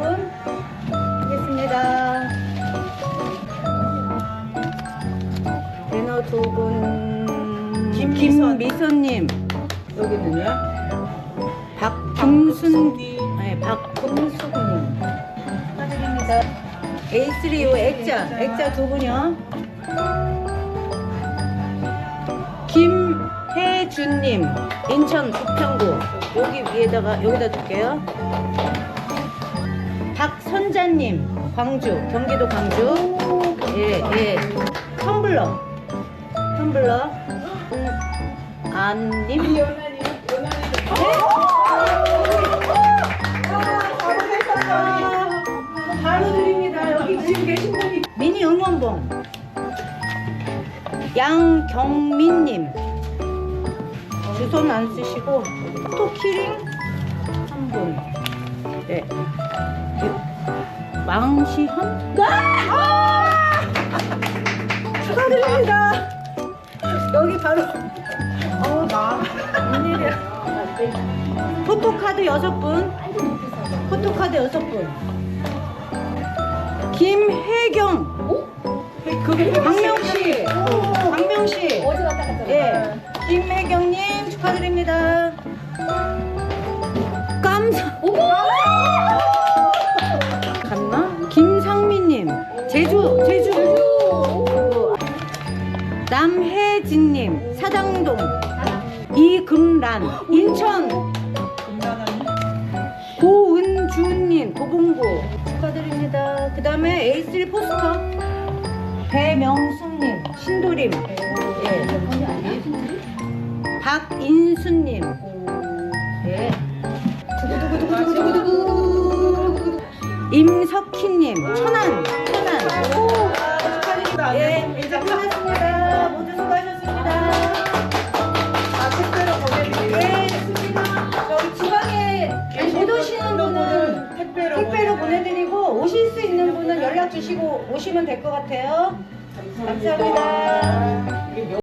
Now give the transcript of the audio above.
여러분 하겠습니다. 배너 두분. 김미선님. 여기는요? 박금순. 네, 박금수님. 축하드립니다. A3 요 액자 액자 두 분이요. 김혜준님 인천 북평구. 여기 위에다가 여기다 둘게요. 박선자님 광주 경기도 광주. 예예. 텀블러. 텀블러. 음, 안님. 바로 드립니다. 여기 지금 계신 분이 미니 응원봉. 양경민님. 주소는 안 쓰시고 토키링? 한분. 네. 망시현 축하드립니다 여기 바로 어우 나 웬일이야. 포토카드 여섯 분 포토카드 여섯 분 김혜경 그게 박명 씨 박명 씨 어디 갔다 갔다. 예, 김혜경님 축하드립니다. 깜짝. 갔나? 제주 제주. 남혜진님 사당동. 이금란 인천 고은주님 도봉구 축하드립니다. 그 다음에 A3 포스터 배명숙님 신도림 예. 박인수님 예. 두구두구두구두구두구 임석희님 천안 지방에 못 오시는 분은 택배로 택배로 보내드리고 오실 수 있는 분은 연락 주시고 오시면 될 것 같아요. 감사합니다.